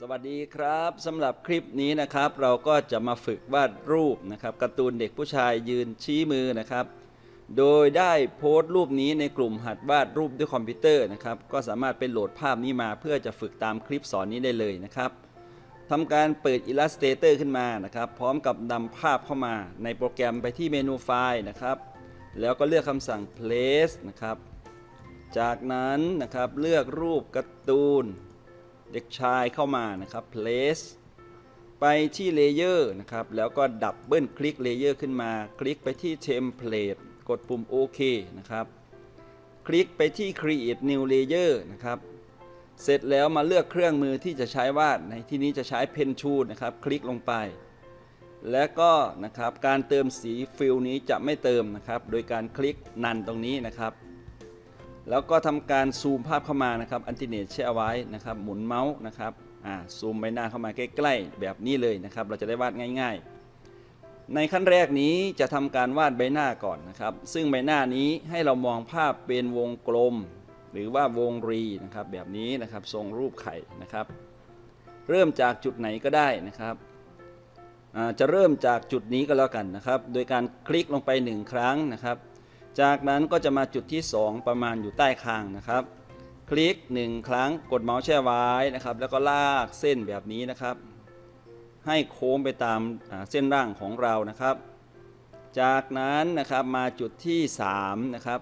สวัสดีครับสำหรับคลิปนี้นะครับ เราก็จะมาฝึกวาดรูปนะครับการ์ตูนเด็กผู้ชายยืนชี้มือนะครับ โดยได้โพสต์รูปนี้ในกลุ่มหัดวาดรูปด้วยคอมพิวเตอร์นะครับ ก็สามารถไปโหลดภาพนี้มาเพื่อจะฝึกตามคลิปสอนนี้ได้เลยนะครับทำการเปิด Illustrator ขึ้นมานะครับ พร้อมกับนำภาพเข้ามาในโปรแกรมไปที่เมนูไฟล์นะครับ แล้วก็เลือกคำสั่ง place นะครับ จากนั้นนะครับเลือกรูปการ์ตูน เด็กชายเข้ามานะครับ place ไปที่ layer นะครับ แล้วก็ดับเบิลคลิก layer ขึ้นมา คลิกไปที่ template กดปุ่มโอเคนะครับ คลิกไปที่ create new layer นะครับ เสร็จแล้วมาเลือกเครื่องมือที่จะใช้วาด ในที่นี้จะใช้ pen tool นะครับ คลิกลงไป และก็นะครับ การเติมสีฟิลนี้จะไม่เติมนะครับ โดยการคลิกนันตรงนี้นะครับ แล้วก็ทำการซูมภาพเข้ามานะครับอันติเนตแช่ไว้นะครับหมุนเมาส์นะครับอ่าซูมใบหน้าเข้ามาใกล้ๆ แบบนี้เลยนะครับ เราจะได้วาดง่ายๆ ในขั้นแรกนี้จะทำการวาดใบหน้าก่อนนะครับ ซึ่งใบหน้านี้ให้เรามองภาพเป็นวงกลม หรือว่าวงรีนะครับแบบนี้นะครับทรงรูปไข่นะครับ เริ่มจากจุดไหนก็ได้นะครับจะเริ่มจากจุดนี้ก็แล้วกันนะครับ โดยการคลิกลงไปหนึ่งครั้งนะครับ จากนั้นก็จะมาจุดที่ 2 ประมาณอยู่ใต้คางนะครับ คลิก 1 ครั้งกดเมาส์แช่ไว้นะครับ แล้วก็ลากเส้นแบบนี้นะครับ ให้โค้งไปตามเส้นร่างของเรานะครับ จากนั้นนะครับมาจุดที่3นะครับ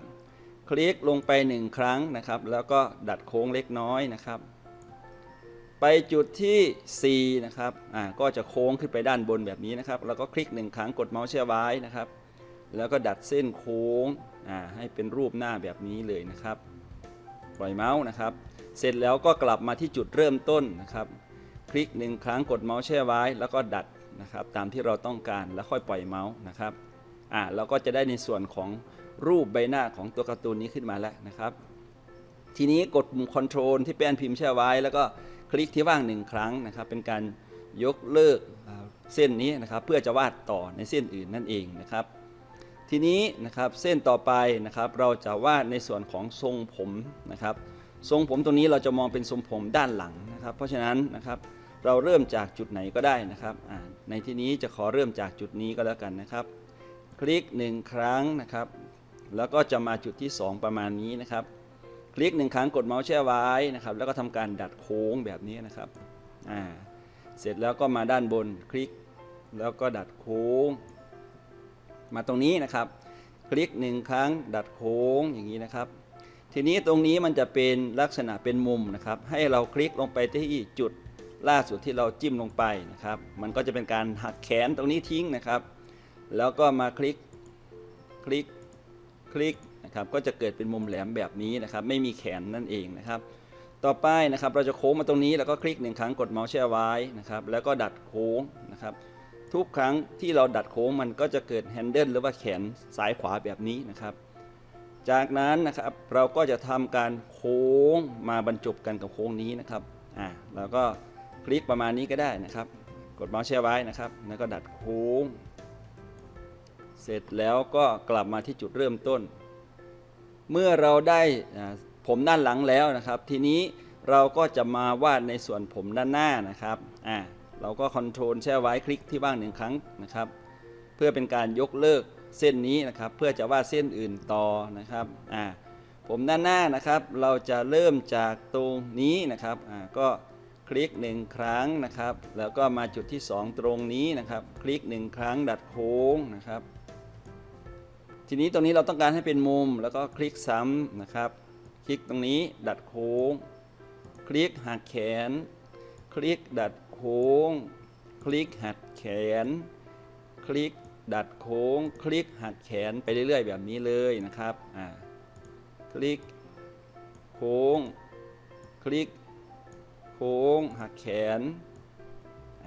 คลิกลงไป 1 ครั้งนะครับ แล้วก็ดัดโค้งเล็กน้อยนะครับ ไปจุดที่4นะครับอ่าก็จะโค้งขึ้นไปด้านบนแบบนี้นะครับ แล้วก็คลิก 1 ครั้งกดเมาส์แช่ไว้นะครับ แล้วก็ดัดเส้นโค้งให้เป็นรูปหน้าแบบนี้เลยนะครับ ปล่อยเมาส์นะครับ เสร็จแล้วก็กลับมาที่จุดเริ่มต้นนะครับ คลิกหนึ่งครั้งกดเมาส์แช่ไว้ แล้วก็ดัดนะครับตามที่เราต้องการแล้วค่อยปล่อยเมาส์นะครับอ่าเราก็จะได้ในส่วนของรูปใบหน้าของตัวการ์ตูนนี้ขึ้นมาแล้วนะครับ ทีนี้กดปุ่ม Ctrl ที่แป้นพิมพ์แช่ไว้ แล้วก็คลิกที่ว่างหนึ่งครั้งนะครับ เป็นการยกเลิกเส้นนี้นะครับ เพื่อจะวาดต่อในเส้นอื่นนั่นเองนะครับ ทีนี้นะครับเส้นต่อไปนะครับเราจะวาดในส่วนของทรงผมนะครับ ทรงผมตรงนี้เราจะมองเป็นทรงผมด้านหลังนะครับ เพราะฉะนั้นนะครับเราเริ่มจากจุดไหนก็ได้นะครับในที่นี้จะขอเริ่มจากจุดนี้ก็แล้วกันนะครับ คลิกหนึ่งครั้งนะครับ แล้วก็จะมาจุดที่ 2 ประมาณนี้นะครับ คลิกหนึ่งครั้งกดเมาส์แช่ไว้นะครับ แล้วก็ทำการดัดโค้งแบบนี้นะครับเสร็จแล้วก็มาด้านบนคลิก แล้วก็ดัดโค้ง มาตรงนี้นะครับ คลิกหนึ่งครั้งดัดโค้งอย่างนี้นะครับ ทีนี้ตรงนี้มันจะเป็นลักษณะเป็นมุมนะครับ ให้เราคลิกลงไปที่จุดล่าสุดที่เราจิ้มลงไปนะครับ มันก็จะเป็นการหักแขนตรงนี้ทิ้งนะครับ แล้วก็มาคลิกคลิกคลิกนะครับ ก็จะเกิดเป็นมุมแหลมแบบนี้นะครับ ไม่มีแขนนั่นเองนะครับ ต่อไปนะครับเราจะโค้งมาตรงนี้แล้วก็คลิกหนึ่งครั้งกดเมาส์แช่ไว้นะครับ แล้วก็ดัดโค้งนะครับ ทุกครั้งที่เราดัดโค้งมันก็จะเกิดแฮนเดิลหรือว่าแขนซ้ายขวาแบบนี้นะครับ จากนั้นนะครับเราก็จะทำการโค้งมาบรรจบกันกับโค้งนี้นะครับอ่าแล้วก็คลิกประมาณนี้ก็ได้นะครับ กดเมาส์แช่ไว้นะครับ แล้วก็ดัดโค้ง เสร็จแล้วก็กลับมาที่จุดเริ่มต้น เมื่อเราได้ผมด้านหลังแล้วนะครับ ทีนี้เราก็จะมาวาดในส่วนผมด้านหน้านะครับอ่า เราก็คอนโทรลแช่ไว้คลิกที่ว่างหนึ่งครั้งนะครับ เพื่อเป็นการยกเลิกเส้นนี้นะครับ เพื่อจะวาดเส้นอื่นต่อนะครับอ่าผมด้านหน้านะครับ เราจะเริ่มจากตรงนี้นะครับอ่าก็คลิกหนึ่งครั้งนะครับ แล้วก็มาจุดที่ 2 ตรงนี้นะครับ คลิกหนึ่งครั้งดัดโค้งนะครับ ทีนี้ตรงนี้เราต้องการให้เป็นมุมแล้วก็คลิกซ้ำนะครับ คลิกตรงนี้ดัดโค้ง คลิกหักแขน คลิกดัด ค้ง คลิกหักแขน คลิกดัดโค้ง คลิกหักแขนไปเรื่อยๆ แบบนี้เลยนะครับอ่าคลิกโค้ง คลิกโค้ง หักแขน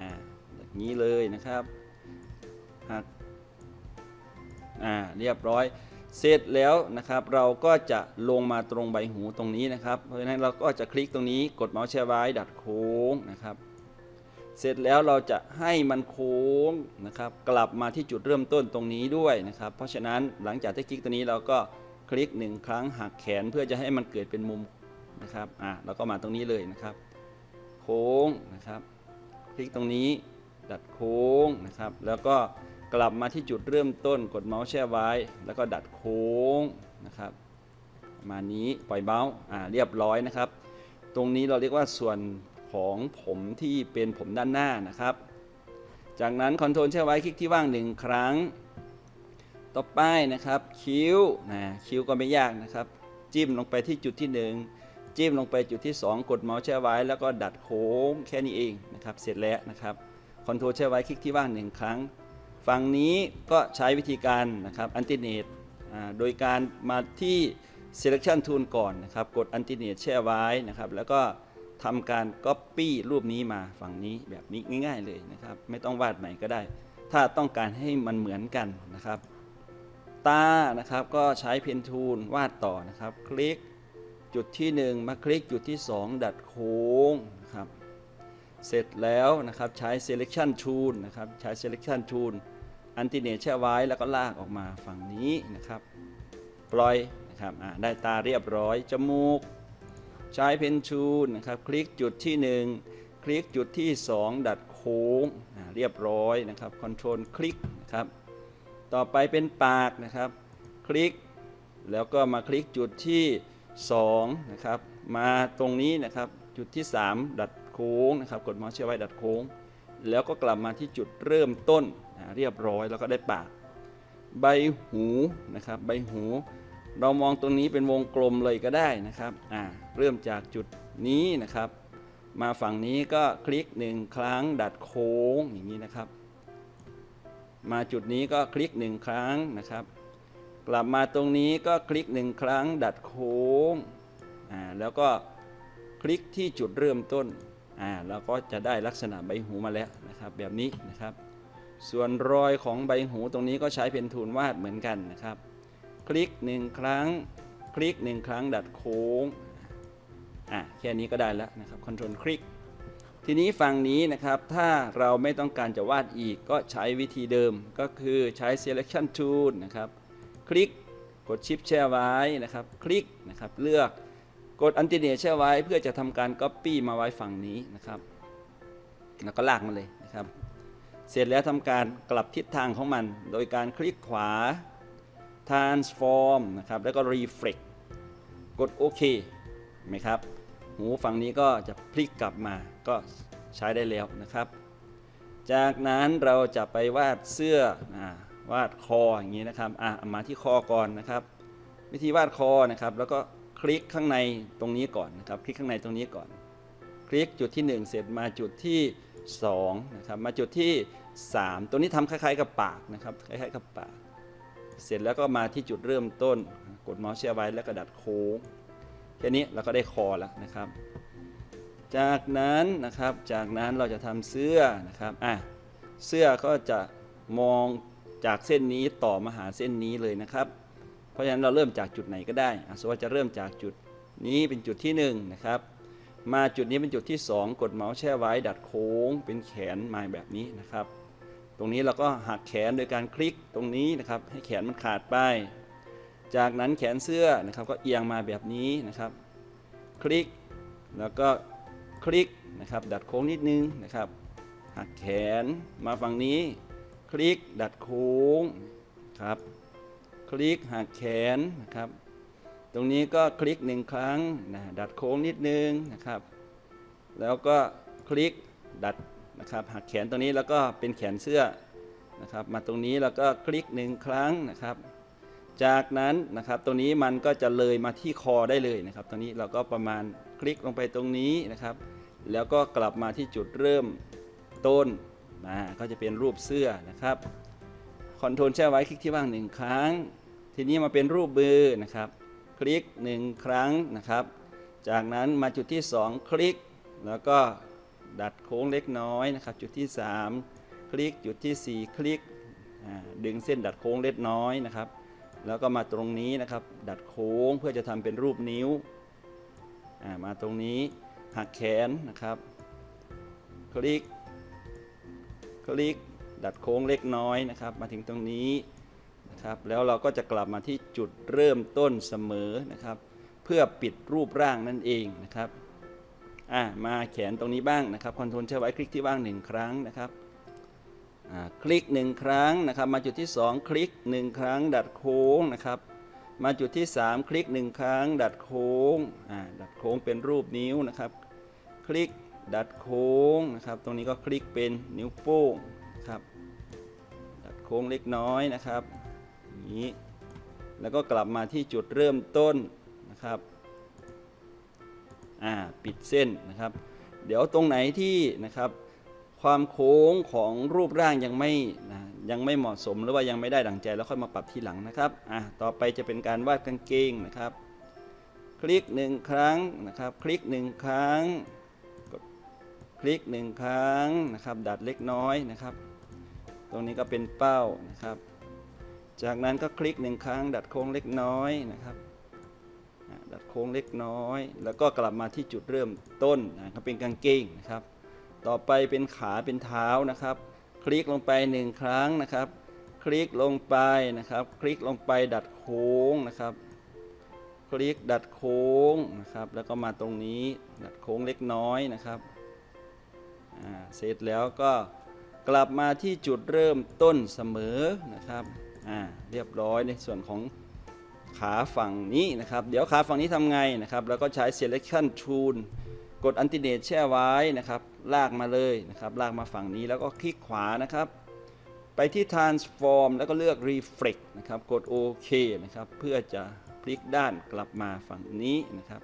อ่าแบบนี้เลยนะครับหักอ่าเรียบร้อยเสร็จแล้วนะครับเราก็จะลงมาตรงใบหูตรงนี้นะครับ เพราะฉะนั้นเราก็จะคลิกตรงนี้กดเมาส์แช่ไว้ดัดโค้งนะครับ เสร็จแล้วเราจะให้มันโค้งนะครับ กลับมาที่จุดเริ่มต้นตรงนี้ด้วยนะครับ เพราะฉะนั้นหลังจากที่คลิกตรงนี้เราก็คลิกหนึ่งครั้งหักแขนเพื่อจะให้มันเกิดเป็นมุมนะครับอ่าแล้วก็มาตรงนี้เลยนะครับ โค้งนะครับ คลิกตรงนี้ดัดโค้งนะครับ แล้วก็กลับมาที่จุดเริ่มต้นกดเมาส์แช่ไว้ แล้วก็ดัดโค้งนะครับมานี้ปล่อยเมาส์อ่าเรียบร้อยนะครับ ตรงนี้เราเรียกว่าส่วน ของผมที่เป็นผมด้านหน้านะครับ จากนั้นคอนโทรลแช่ไว้คลิกที่ว่างหนึ่งครั้ง ต่อไปนะครับคิ้วนะคิ้วก็ไม่ยากนะครับ จิ้มลงไปที่จุดที่หนึ่งจิ้มลงไปจุดที่ 2 กดเมาส์แช่ไว้ แล้วก็ดัดโค้งแค่นี้เองนะครับ เสร็จแล้วนะครับคอนโทรลแช่ไว้คลิกที่ว่างหนึ่งครั้ง ฝั่งนี้ก็ใช้วิธีการนะครับอันติเนตโดยการมาที่ selection tool ก่อนนะครับ กดอันติเนตแช่ไว้นะครับ แล้วก็ ทำการ copy รูปนี้มาฝั่งนี้แบบนี้ง่าย ๆเลยนะครับ ไม่ต้องวาดใหม่ก็ได้ ถ้าต้องการให้มันเหมือนกันนะครับ ตานะครับก็ใช้เพนทูลวาดต่อนะครับ คลิกจุดที่ 1 มาคลิกจุดที่ 2 ดัดโค้งนะครับเสร็จแล้วนะครับใช้ selection tool นะครับใช้ selection tool อันติเนตแช่ไว้แล้วก็ลากออกมาฝั่งนี้นะครับ ปล่อยนะครับได้ตาเรียบร้อย จมูก ใช้เพนทูนะครับคลิกจุดที่ 1 คลิกจุดที่ 2 ดัดโค้งเรียบร้อยนะครับคอนโทรลคลิกนะครับต่อไปเป็นปากนะครับ คลิกแล้วก็มาคลิกจุดที่2นะครับมาตรงนี้นะครับจุดที่ 3 ดัดโค้งนะครับกดเมาส์เชื่อไว้ดัดโค้ง แล้วก็กลับมาที่จุดเริ่มต้นเรียบร้อยแล้วก็ได้ปาก ใบหูนะครับใบหู เรามองตรงนี้เป็นวงกลมเลยก็ได้นะครับอ่าเริ่มจากจุดนี้นะครับ มาฝั่งนี้ก็คลิกหนึ่งครั้ง ดัดโค้งอย่างนี้นะครับ มาจุดนี้ก็คลิกหนึ่งครั้งนะครับ กลับมาตรงนี้ก็คลิกหนึ่งครั้ง ดัดโค้งอ่าแล้วก็คลิกที่จุดเริ่มต้นอ่าแล้วก็จะได้ลักษณะใบหูมาแล้วนะครับ แบบนี้นะครับ ส่วนรอยของใบหูตรงนี้ก็ใช้เพนทูลวาดเหมือนกันนะครับ คลิกหนึ่งครั้ง คลิกหนึ่งครั้งดัดโค้งอะแค่นี้ก็ได้แล้วนะครับคอนโทรลคลิกทีนี้ฝั่งนี้นะครับถ้าเราไม่ต้องการจะวาดอีกก็ใช้วิธีเดิมก็คือใช้ selection tool นะครับคลิกกดชิปแช่ไว้นะครับ คลิกนะครับเลือกกดอันติเนตแช่ไว้เพื่อจะทำการ Copy มาไว้ฝั่งนี้นะครับ แล้วก็ลากมาเลยนะครับ เสร็จแล้วทำการกลับทิศทางของมัน โดยการคลิกขวา transform นะครับ แล้วก็ reflect กดโอเคเห็นไหมครับ หูฝั่งนี้ก็จะพลิกกลับมาก็ใช้ได้แล้วนะครับ จากนั้นเราจะไปวาดเสื้ออวาดคออย่างนี้นะครับอะมาที่คอก่อนนะครับ วิธีวาดคอนะครับ แล้วก็คลิกข้างในตรงนี้ก่อนนะครับ คลิกข้างในตรงนี้ก่อน คลิกจุดที่ 1 เสร็จมาจุดที่2นะครับ มาจุดที่ 3 ตัวนี้ทำคล้ายๆกับปากนะครับ คล้ายๆกับปาก เสร็จแล้วก็มาที่จุดเริ่มต้น กดเมาส์เชียร์ไว้แล้วก็ดัดโค้งแค่นี้เราก็ได้คอแล้วนะครับ จากนั้นนะครับจากนั้นเราจะทำเสื้อนะครับอะเสื้อก็จะมองจากเส้นนี้ต่อมาหาเส้นนี้เลยนะครับ เพราะฉะนั้นเราเริ่มจากจุดไหนก็ได้อะสมมติว่าจะเริ่มจากจุดนี้เป็นจุดที่หนึ่งนะครับ มาจุดนี้เป็นจุดที่ 2 กดเมาส์แช่ไว้ ดัดโค้งเป็นแขนมาแบบนี้นะครับ ตรงนี้เราก็หักแขนโดยการคลิกตรงนี้นะครับ ให้แขนมันขาดไป จากนั้นแขนเสื้อนะครับก็เอียงมาแบบนี้นะครับ คลิกแล้วก็คลิกนะครับ ดัดโค้งนิดนึงนะครับ หักแขนมาฝั่งนี้ คลิกดัดโค้งครับ คลิกหักแขนนะครับ ตรงนี้ก็คลิกหนึ่งครั้งนะดัดโค้งนิดนึงนะครับ แล้วก็คลิกดัด นะครับหักแขนตรงนี้แล้วก็เป็นแขนเสื้อนะครับ มาตรงนี้แล้วก็คลิกหนึ่งครั้งนะครับ จากนั้นนะครับตรงนี้มันก็จะเลยมาที่คอได้เลยนะครับตรงนี้เราก็ประมาณคลิกลงไปตรงนี้นะครับ แล้วก็กลับมาที่จุดเริ่มต้นนะก็จะเป็นรูปเสื้อนะครับคอนโทรลแช่ไว้คลิกที่ว่างหนึ่งครั้ง ทีนี้มาเป็นรูปมือนะครับ คลิกหนึ่งครั้งนะครับ จากนั้นมาจุดที่ 2 คลิกแล้วก็ ดัดโค้งเล็กน้อยนะครับ จุดที่ 3 คลิกจุดที่ 4 คลิกดึงเส้นดัดโค้งเล็กน้อยนะครับ แล้วก็มาตรงนี้นะครับ ดัดโค้งเพื่อจะทำเป็นรูปนิ้วามาตรงนี้หักแขนนะครับ คลิก คลิก ดัดโค้งเล็กน้อยนะครับ มาถึงตรงนี้นะครับ แล้วเราก็จะกลับมาที่จุดเริ่มต้นเสมอนะครับ เพื่อปิดรูปร่างนั่นเองนะครับ อ่ามาแขนตรงนี้บ้างนะครับคอนโทรลใช้ไว้คลิกที่ว่างหนึ่งครั้งนะครับอ่าคลิกหนึ่งครั้งนะครับ มาจุดที่สองคลิกหนึ่งครั้ง ดัดโค้งนะครับ มาจุดที่สามคลิกหนึ่งครั้ง ดัดโค้งอ่าดัดโค้งเป็นรูปนิ้วนะครับ คลิกดัดโค้งนะครับ ตรงนี้ก็คลิกเป็นนิ้วโป้งครับดัดโค้งเล็กน้อยนะครับนี้แล้วก็กลับมาที่จุดเริ่มต้นนะครับ อ่าปิดเส้นนะครับ เดี๋ยวตรงไหนที่นะครับ ความโค้งของรูปร่างยังไม่นะยังไม่เหมาะสมหรือว่ายังไม่ได้ดังใจแล้วค่อยมาปรับทีหลังนะครับอะต่อไปจะเป็นการวาดกางเกงนะครับ คลิกหนึ่งครั้งนะครับ คลิกหนึ่งครั้งกดคลิกหนึ่งครั้งนะครับดัดเล็กน้อยนะครับ ตรงนี้ก็เป็นเป้านะครับ จากนั้นก็คลิกหนึ่งครั้ง ดัดโค้งเล็กน้อยนะครับ ดัดโค้งเล็กน้อย แล้วก็กลับมาที่จุดเริ่มต้นนะครับเป็นกางเกงนะครับ ต่อไปเป็นขาเป็นเท้านะครับ คลิกลงไปหนึ่งครั้งนะครับ คลิกลงไปนะครับ คลิกลงไปดัดโค้งนะครับ คลิกดัดโค้งนะครับ แล้วก็มาตรงนี้ดัดโค้งเล็กน้อยนะครับเสร็จแล้วก็กลับมาที่จุดเริ่มต้นเสมอนะครับเรียบร้อยในส่วนของ ขาฝั่งนี้นะครับ เดี๋ยวขาฝั่งนี้ทำไงนะครับ แล้วก็ใช้ selection tool กดอันติเนตแช่ไว้นะครับ ลากมาเลยนะครับ ลากมาฝั่งนี้แล้วก็คลิกขวานะครับ ไปที่ transform แล้วก็เลือก reflect นะครับ กดโอเคนะครับ เพื่อจะพลิกด้านกลับมาฝั่งนี้นะครับ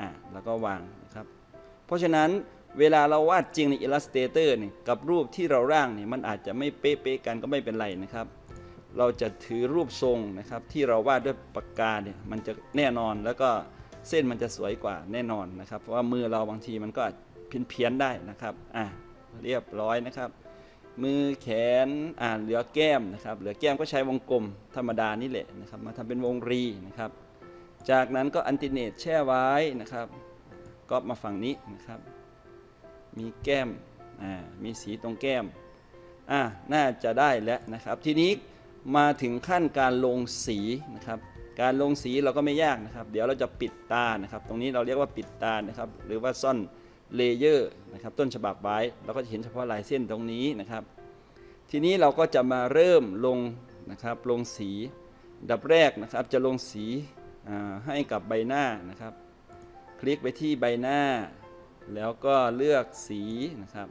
อ่า แล้วก็วางนะครับ เพราะฉะนั้นเวลาเราวาดจริงใน Illustrator เนี่ยกับรูปที่เราร่างเนี่ยมันอาจจะไม่เป๊ะๆกันก็ไม่เป็นไรนะครับ เราจะถือรูปทรงนะครับที่เราวาดด้วยปากกาเนี่ยมันจะแน่นอนแล้วก็เส้นมันจะสวยกว่าแน่นอนนะครับ เพราะว่ามือเราบางทีมันก็เพี้ยนเพียนได้นะครับอะเรียบร้อยนะครับ มือแขนอ่าเหลือแก้มนะครับเหลือแก้มก็ใช้วงกลมธรรมดานี่แหละนะครับ มาทำเป็นวงรีนะครับ จากนั้นก็อันติเนตแช่ไว้นะครับก็มาฝั่งนี้นะครับ มีแก้มอ่ามีสีตรงแก้มอะน่าจะได้แล้วนะครับ ทีนี้ มาถึงขั้นการลงสีนะครับ การลงสีเราก็ไม่ยากนะครับ เดี๋ยวเราจะปิดตานะครับ ตรงนี้เราเรียกว่าปิดตานะครับ หรือว่าซ่อนเลเยอร์นะครับ ต้นฉบับไว้เราก็จะเห็นเฉพาะลายเส้นตรงนี้นะครับ ทีนี้เราก็จะมาเริ่มลงนะครับลงสีดับแรกนะครับจะลงสีให้กับใบหน้านะครับ คลิกไปที่ใบหน้า แล้วก็เลือกสีนะครับ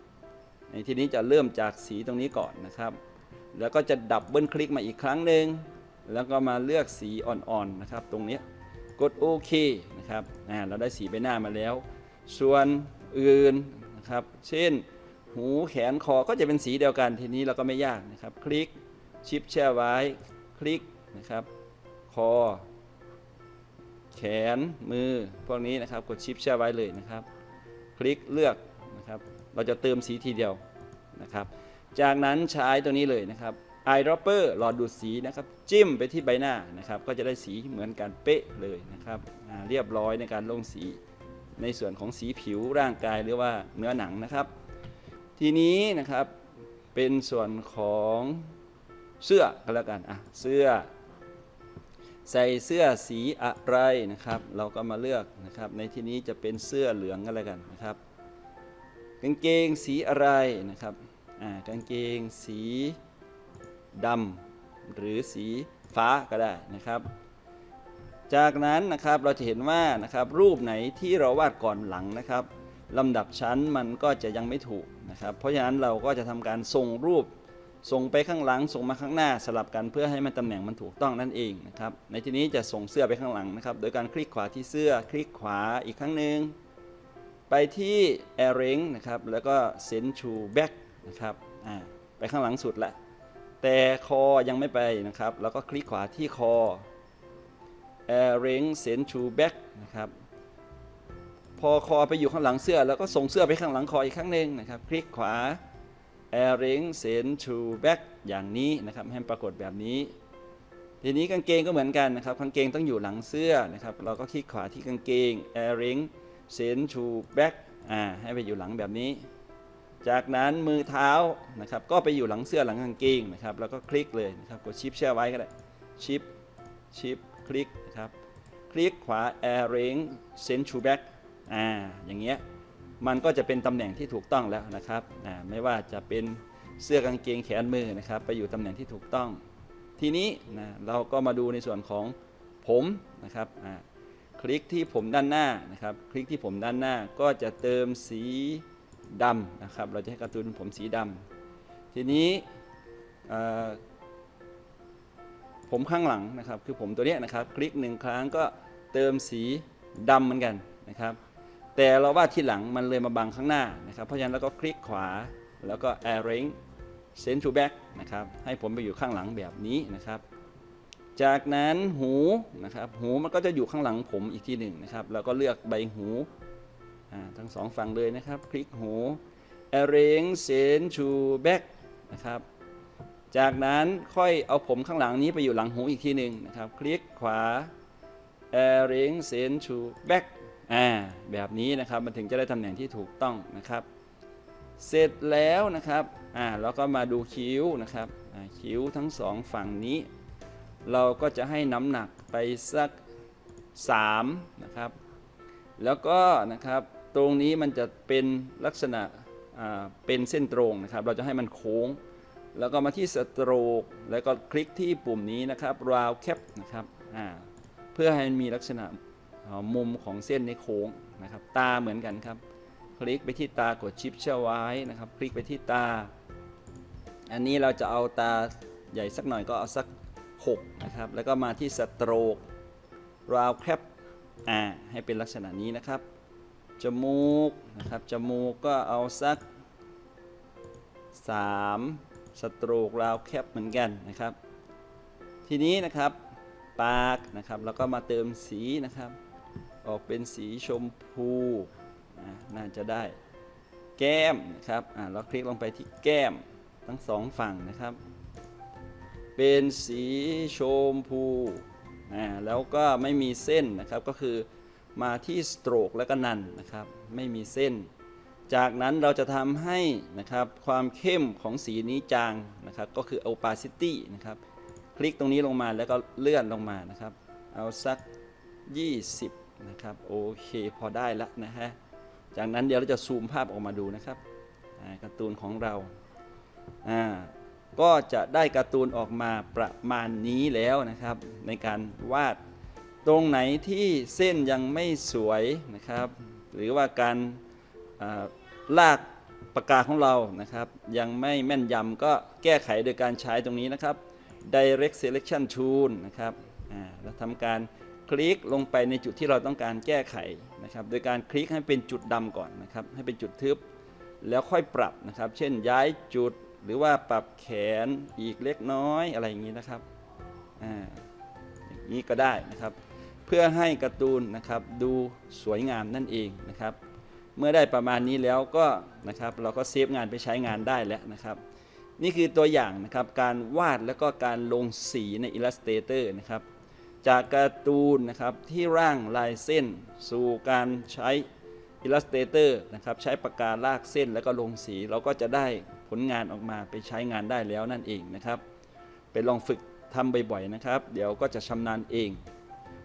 ในที่นี้จะเริ่มจากสีตรงนี้ก่อนนะครับ แล้วก็จะดับเบิลคลิกมาอีกครั้งหนึ่งแล้วก็มาเลือกสีอ่อนๆนะครับ ตรงนี้กดโอเคนะครับอ่าเราได้สีใบหน้ามาแล้ว ส่วนอื่นนะครับ เช่น หูแขนคอก็จะเป็นสีเดียวกันทีนี้เราก็ไม่ยากนะครับ คลิกชิปแช่ไว้ คลิกนะครับ คอ แขนมือพวกนี้นะครับ กดชิปแช่ไว้เลยนะครับ คลิกเลือกนะครับ เราจะเติมสีทีเดียวนะครับ จากนั้นใช้ตัวนี้เลยนะครับ eyedropper หลอดดูดสีนะครับจิ้มไปที่ใบหน้านะครับก็จะได้สีเหมือนกันเป๊ะเลยนะครับเรียบร้อยในการลงสีในส่วนของสีผิวร่างกายหรือว่าเนื้อหนังนะครับ ทีนี้นะครับเป็นส่วนของเสื้อก็แล้วกันอะเสื้อ ใส่เสื้อสีอะไรนะครับ เราก็มาเลือกนะครับ ในที่นี้จะเป็นเสื้อเหลืองก็แล้วกันนะครับกางเกงสีอะไรนะครับ กางเกงสีดำหรือสีฟ้าก็ได้นะครับ จากนั้นนะครับเราจะเห็นว่านะครับรูปไหนที่เราวาดก่อนหลังนะครับลำดับชั้นมันก็จะยังไม่ถูกนะครับ เพราะฉะนั้นเราก็จะทำการส่งรูปส่งไปข้างหลังส่งมาข้างหน้าสลับกันเพื่อให้มันตำแหน่งมันถูกต้องนั่นเองนะครับ ในที่นี้จะส่งเสื้อไปข้างหลังนะครับ โดยการคลิกขวาที่เสื้อคลิกขวาอีกครั้งหนึ่งไปที่ arrange นะครับแล้วก็ send to back นะครับอ่าไปข้างหลังสุดละแต่คอยังไม่ไปนะครับ แล้วก็คลิกขวาที่คอ arrange send to back นะครับพอคอไปอยู่ข้างหลังเสื้อ แล้วก็ส่งเสื้อไปข้างหลังคออีกครั้งหนึ่งนะครับ คลิกขวา arrange send to back อย่างนี้นะครับให้ปรากฏแบบนี้ ทีนี้กางเกงก็เหมือนกันนะครับกางเกงต้องอยู่หลังเสื้อนะครับ เราก็คลิกขวาที่กางเกง arrange send to back อ่าให้ไปอยู่หลังแบบนี้ จากนั้นมือเท้านะครับก็ไปอยู่หลังเสื้อหลังกางเกงนะครับแล้วก็คลิกเลยนะครับกดชิปแช่ไว้ก็ได้ชิปชิปคลิกนะครับคลิกขวา arrange send to back อ่าอย่างเงี้ยมันก็จะเป็นตำแหน่งที่ถูกต้องแล้วนะครับอ่าไม่ว่าจะเป็นเสื้อกางเกงแขนมือนะครับไปอยู่ตำแหน่งที่ถูกต้อง ทีนี้นะเราก็มาดูในส่วนของผมนะครับอ่าคลิกที่ผมด้านหน้านะครับ คลิกที่ผมด้านหน้าก็จะเติมสี ดำนะครับ เราจะให้การ์ตูนผมสีดำทีนี้ผมข้างหลังนะครับ คือผมตัวเนี้ยนะครับ คลิกหนึ่งครั้งก็เติมสีดำเหมือนกันนะครับ แต่เราว่าที่หลังมันเลยมาบังข้างหน้านะครับ เพราะฉะนั้นเราก็คลิกขวาแล้วก็ arrange send to back นะครับให้ผมไปอยู่ข้างหลังแบบนี้นะครับ จากนั้นหูนะครับ หูมันก็จะอยู่ข้างหลังผมอีกทีหนึ่งนะครับแล้วก็เลือกใบหู ทั้งสองฝั่งเลยนะครับ คลิกหู arrange send to back นะครับ จากนั้นค่อยเอาผมข้างหลังนี้ไปอยู่หลังหูอีกทีหนึ่งนะครับ คลิกขวา arrange send to back อ่าแบบนี้นะครับมันถึงจะได้ตำแหน่งที่ถูกต้องนะครับ เสร็จแล้วนะครับอ่าแล้วก็มาดูคิ้วนะครับคิ้วทั้งสองฝั่งนี้ เราก็จะให้น้ำหนักไปสัก3นะครับ แล้วก็นะครับ ตรงนี้มันจะเป็นลักษณะเป็นเส้นตรงนะครับ เราจะให้มันโค้ง แล้วก็มาที่สโตรกแล้วก็คลิกที่ปุ่มนี้นะครับ round cap นะครับเพื่อให้มันมีลักษณะมุมของเส้นในโค้งนะครับ ตาเหมือนกันครับ คลิกไปที่ตากดชิปเชื่อไว้นะครับ คลิกไปที่ตา อันนี้เราจะเอาตาใหญ่สักหน่อยก็เอาสัก 6 นะครับ แล้วก็มาที่สโตรก round cap อ่าให้เป็นลักษณะนี้นะครับ จมูกนะครับ จมูกก็เอาสัก 3 สตรูก round cap เหมือนกันนะครับ ทีนี้นะครับปากนะครับแล้วก็มาเติมสีนะครับ ออกเป็นสีชมพูน่าจะได้แก้มนะครับอ่าเราคลิกลงไปที่แก้มทั้งสองฝั่งนะครับ เป็นสีชมพูอ่าแล้วก็ไม่มีเส้นนะครับก็คือ มาที่สโตรกแล้วก็นันนะครับไม่มีเส้น จากนั้นเราจะทำให้นะครับความเข้มของสีนี้จางนะครับก็คือ opacity นะครับคลิกตรงนี้ลงมาแล้วก็เลื่อนลงมานะครับ เอาสัก 20 นะครับโอเคพอได้ล้วนะฮะจากนั้นเดี๋ยวเราจะซูมภาพออกมาดูนะครับการ์ตูนของเราอ่าก็จะได้การ์ตูนออกมาประมาณนี้แล้วนะครับ ในการวาด ตรงไหนที่เส้นยังไม่สวยนะครับ หรือว่าการลากปากกาของเรานะครับ ยังไม่แม่นยำก็แก้ไขโดยการใช้ตรงนี้นะครับ direct selection tool นะครับแล้วทำการคลิกลงไปในจุดที่เราต้องการแก้ไขนะครับ โดยการคลิกให้เป็นจุดดำก่อนนะครับ ให้เป็นจุดทึบ แล้วค่อยปรับนะครับ เช่นย้ายจุดหรือว่าปรับแขนอีกเล็กน้อยอะไรอย่างนี้นะครับอ่าอย่างนี้ก็ได้นะครับ เพื่อให้การ์ตูนนะครับดูสวยงามนั่นเองนะครับ เมื่อได้ประมาณนี้แล้วก็นะครับเราก็เซฟงานไปใช้งานได้แล้วนะครับ นี่คือตัวอย่างนะครับการวาดแล้วก็การลงสีใน Illustrator นะครับจากการ์ตูนนะครับที่ร่างลายเส้น สู่การใช้ Illustrator นะครับใช้ปากกาลากเส้นแล้วก็ลงสีเราก็จะได้ผลงานออกมาไปใช้งานได้แล้วนั่นเองนะครับ ไปลองฝึกทำบ่อยๆนะครับ เดี๋ยวก็จะชำนาญเอง